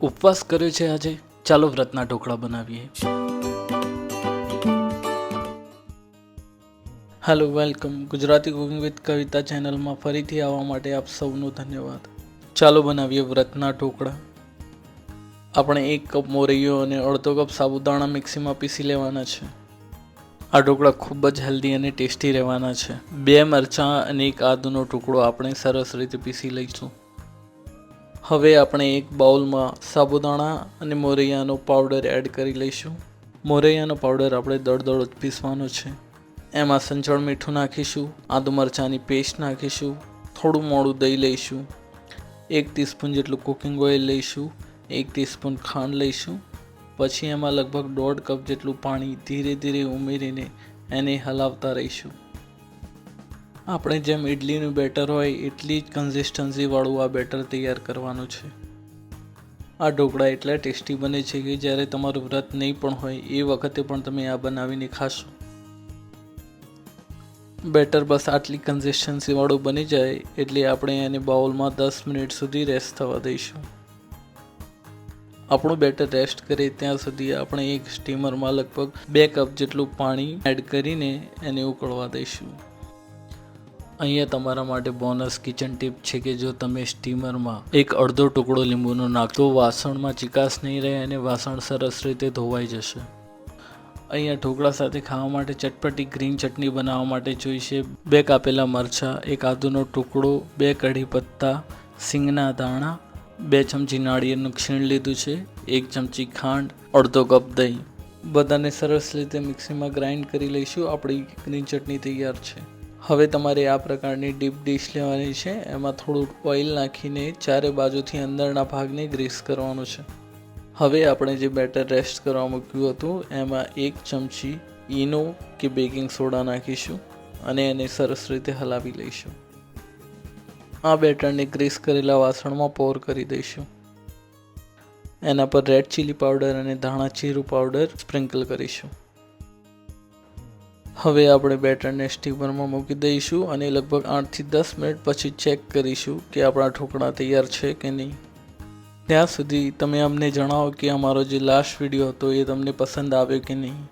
ઉપવાસ કર્યો છે આજે? ચાલો વ્રતના ઢોકળા બનાવીએ. Hello welcome Gujarati cooking with Kavita ચેનલમાં ફરીથી આવવા માટે આપ સૌનો ધન્યવાદ. ચાલો બનાવીએ વ્રતના ઢોકળા. આપણે એક કપ મોરૈયો અને અડધો કપ સાબુદાણા મિક્સીમાં પીસી લેવાના છે. આ ઢોકળા ખૂબ જ હેલ્ધી અને ટેસ્ટી રહેવાના છે. બે મરચાં અને એક આદુનો ટુકડો આપણે સરસ રીતે પીસી લઈશું. હવે આપણે એક બાઉલમાં સાબુદાણા અને મોરૈયાનો પાવડર એડ કરી લઈશું. મોરૈયાનો પાવડર આપણે દળદળ જ પીસવાનો છે. એમાં સંચળ મીઠું નાખીશું, આદુ મરચાંની પેસ્ટ નાખીશું, થોડું મોડું દહીં લઈશું, એક ટીસ્પૂન જેટલું કુકિંગ ઓઇલ લઈશું, એક ટીસ્પૂન ખાંડ લઈશું, પછી એમાં લગભગ દોઢ કપ જેટલું પાણી ધીરે ધીરે ઉમેરીને એને હલાવતા રહીશું. આપણે જેમ ઇડલીનું બેટર હોય, એટલી જ કન્સિસ્ટન્સીવાળું આ બેટર તૈયાર કરવાનું છે. આ ઢોકળા એટલા ટેસ્ટી બને છે કે જ્યારે તમારું વ્રત નહીં પણ હોય, એ વખતે પણ તમે આ બનાવીને ખાશો. બેટર બસ આટલી કન્સિસ્ટન્સીવાળું બની જાય, એટલે આપણે એને બાઉલમાં દસ મિનિટ સુધી રેસ્ટ થવા દઈશું. આપણું બેટર રેસ્ટ કરે ત્યાં સુધી આપણે એક સ્ટીમરમાં લગભગ બે કપ જેટલું પાણી એડ કરીને એને ઉકળવા દઈશું. અહીંયા તમારા માટે બોનસ કિચન ટીપ છે કે જો તમે સ્ટીમરમાં એક અડધો ટુકડો લીંબુનો નાખો વાસણમાં ચિકાસ નહીં રહે અને વાસણ સરસ રીતે ધોવાઈ જશે. અહીંયા ઢોકળા સાથે ખાવા માટે ચટપટી ગ્રીન ચટણી બનાવવા માટે જોઈશે. બે કાપેલા મરચાં, એક આદુનો ટુકડો, બે કઢી પત્તા, સિંગના દાણા બે ચમચી નાળિયેરનું ક્ષીણ લીધું છે, એક ચમચી ખાંડ, અડધો કપ દહીં. બધાને સરસ રીતે મિક્સીમાં ગ્રાઇન્ડ કરી લઈશું. આપણી ગ્રીન ચટણી તૈયાર છે. હવે તમારે આ પ્રકારની ડીપ ડીશ લેવાની છે. એમાં થોડું ઓઇલ નાખીને ચારે બાજુથી અંદરના ભાગને ગ્રીસ કરવાનું છે. હવે આપણે જે બેટર રેસ્ટ કરવા મૂક્યું હતું, એમાં એક ચમચી ઈનો કે બેકિંગ સોડા નાખીશું અને એને સરસ રીતે હલાવી લઈશું. આ બેટરને ગ્રીસ કરેલા વાસણમાં પોર કરી દઈશું. એના પર રેડ ચીલી પાવડર અને ધાણા જીરું પાવડર સ્પ્રિંકલ કરીશું. હવે આપણે બેટરને સ્ટીમરમાં મૂકી દઈશું અને લગભગ આઠથી દસ મિનિટ પછી ચેક કરીશું કે આપણા ઢોકળા તૈયાર છે કે નહીં. ત્યાં સુધી તમે અમને જણાવો કે અમારો જે લાસ્ટ વીડિયો હતો એ તમને પસંદ આવ્યો કે નહીં.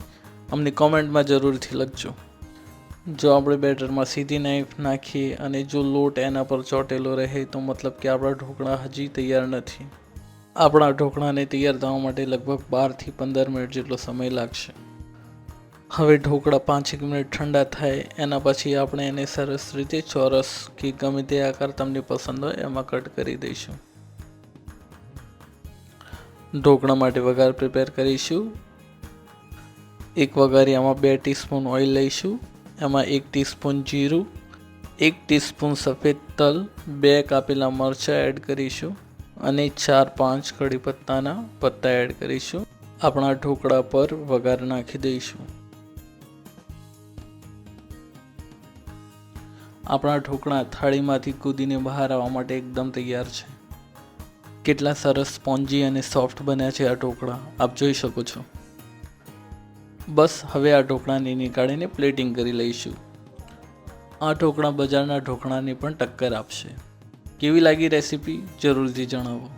અમને કોમેન્ટમાં જરૂરથી લખજો. જો આપણે બેટરમાં સીધી નાઈફ નાખીએ અને જો લોટ એના પર ચોટેલો રહે તો મતલબ કે આપણા ઢોકળા હજી તૈયાર નથી. આપણા ઢોકળાને તૈયાર થવા માટે લગભગ બારથી પંદર મિનિટ જેટલો સમય લાગશે. હવે ઢોકળા પાંચેક મિનિટ ઠંડા થાય, એના પછી આપણે એને સરસ રીતે ચોરસ કે ગમે તે આકાર તમને પસંદ હોય એમાં કટ કરી દઈશું. ઢોકળા માટે વઘાર પ્રિપેર કરીશું. એક વઘારિયામાં બે ટીસ્પૂન ઓઇલ લઈશું. એમાં એક ટીસ્પૂન જીરું, એક ટીસ્પૂન સફેદ તલ, બે કાપેલા મરચાં એડ કરીશું અને ચાર પાંચ કડી પત્તાના પત્તા એડ કરીશું. આપણા ઢોકળા પર વઘાર નાખી દઈશું. આપણા ઢોકળા થાળીમાંથી કૂદીને બહાર આવવા માટે એકદમ તૈયાર છે. કેટલા સરસ સ્પોન્જી અને સોફ્ટ બન્યા છે આ ઢોકળા, આપ જોઈ શકો છો. બસ હવે આ ઢોકળાને નીકાળીને પ્લેટિંગ કરી લઈશું. આ ઢોકળા બજારના ઢોકળાને પણ ટક્કર આપશે. કેવી લાગી રેસીપી જરૂરથી જણાવો.